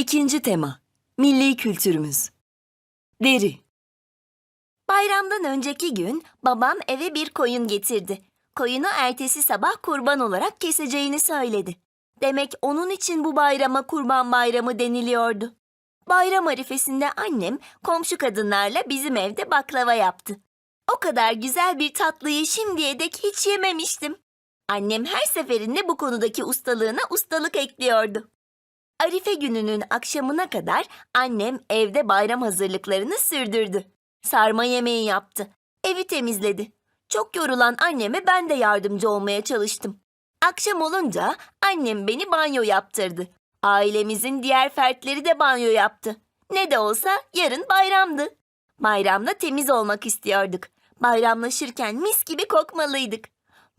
İkinci tema. Milli kültürümüz. Deri. Bayramdan önceki gün babam eve bir koyun getirdi. Koyunu ertesi sabah kurban olarak keseceğini söyledi. Demek onun için bu bayrama kurban bayramı deniliyordu. Bayram arifesinde annem komşu kadınlarla bizim evde baklava yaptı. O kadar güzel bir tatlıyı şimdiye dek hiç yememiştim. Annem her seferinde bu konudaki ustalığına ustalık ekliyordu. Arife gününün akşamına kadar annem evde bayram hazırlıklarını sürdürdü. Sarma yemeği yaptı. Evi temizledi. Çok yorulan anneme ben de yardımcı olmaya çalıştım. Akşam olunca annem beni banyo yaptırdı. Ailemizin diğer fertleri de banyo yaptı. Ne de olsa yarın bayramdı. Bayramda temiz olmak istiyorduk. Bayramlaşırken mis gibi kokmalıydık.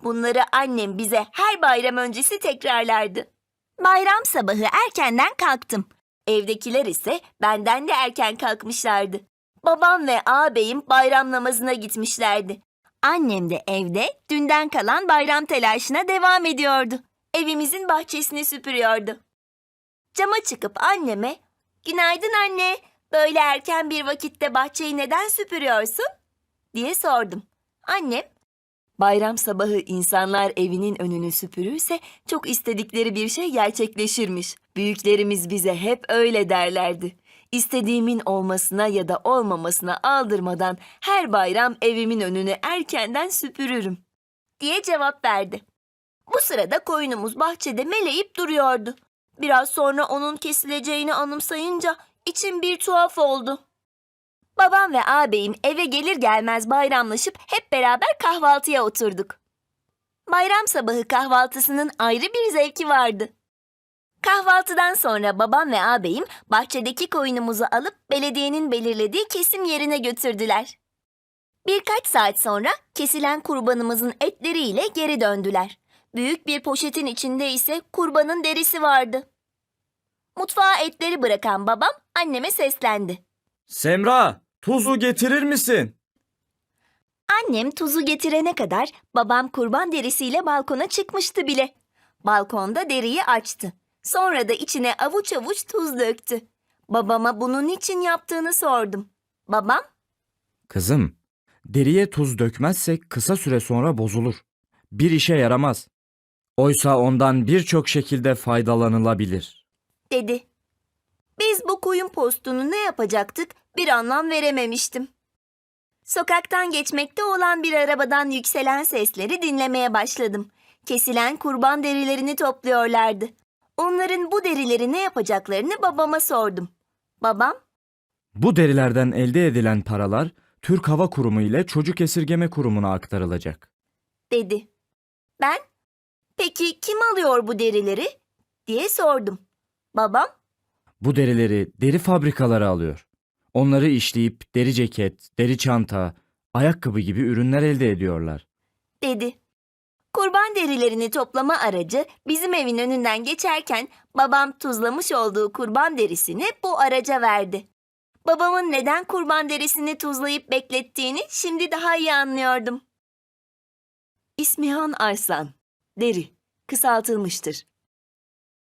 Bunları annem bize her bayram öncesi tekrarlardı. Bayram sabahı erkenden kalktım. Evdekiler ise benden de erken kalkmışlardı. Babam ve ağabeyim bayram namazına gitmişlerdi. Annem de evde dünden kalan bayram telaşına devam ediyordu. Evimizin bahçesini süpürüyordu. Cama çıkıp anneme, "Günaydın anne. Böyle erken bir vakitte bahçeyi neden süpürüyorsun?" diye sordum. Annem, Bayram sabahı insanlar evinin önünü süpürürse çok istedikleri bir şey gerçekleşirmiş. Büyüklerimiz bize hep öyle derlerdi. İstediğimin olmasına ya da olmamasına aldırmadan her bayram evimin önünü erkenden süpürürüm. diye cevap verdi. Bu sırada koyunumuz bahçede meleyip duruyordu. Biraz sonra onun kesileceğini anımsayınca içim bir tuhaf oldu. Babam ve ağabeyim eve gelir gelmez bayramlaşıp hep beraber kahvaltıya oturduk. Bayram sabahı kahvaltısının ayrı bir zevki vardı. Kahvaltıdan sonra babam ve ağabeyim bahçedeki koyunumuzu alıp belediyenin belirlediği kesim yerine götürdüler. Birkaç saat sonra kesilen kurbanımızın etleriyle geri döndüler. Büyük bir poşetin içinde ise kurbanın derisi vardı. Mutfağa etleri bırakan babam anneme seslendi. Semra, tuzu getirir misin? Annem tuzu getirene kadar babam kurban derisiyle balkona çıkmıştı bile. Balkonda deriyi açtı. Sonra da içine avuç avuç tuz döktü. Babama bunun için yaptığını sordum. Babam, Kızım, deriye tuz dökmezsek kısa süre sonra bozulur. Bir işe yaramaz. Oysa ondan birçok şekilde faydalanılabilir. dedi. Biz bu koyun postunu ne yapacaktık bir anlam verememiştim. Sokaktan geçmekte olan bir arabadan yükselen sesleri dinlemeye başladım. Kesilen kurban derilerini topluyorlardı. Onların bu derileri ne yapacaklarını babama sordum. Babam, Bu derilerden elde edilen paralar Türk Hava Kurumu ile Çocuk Esirgeme Kurumu'na aktarılacak. dedi. Ben, peki kim alıyor bu derileri? diye sordum. Babam, Bu derileri deri fabrikaları alıyor. Onları işleyip deri ceket, deri çanta, ayakkabı gibi ürünler elde ediyorlar. dedi. Kurban derilerini toplama aracı bizim evin önünden geçerken babam tuzlamış olduğu kurban derisini bu araca verdi. Babamın neden kurban derisini tuzlayıp beklettiğini şimdi daha iyi anlıyordum. İsmihan Arslan. Deri. Kısaltılmıştır.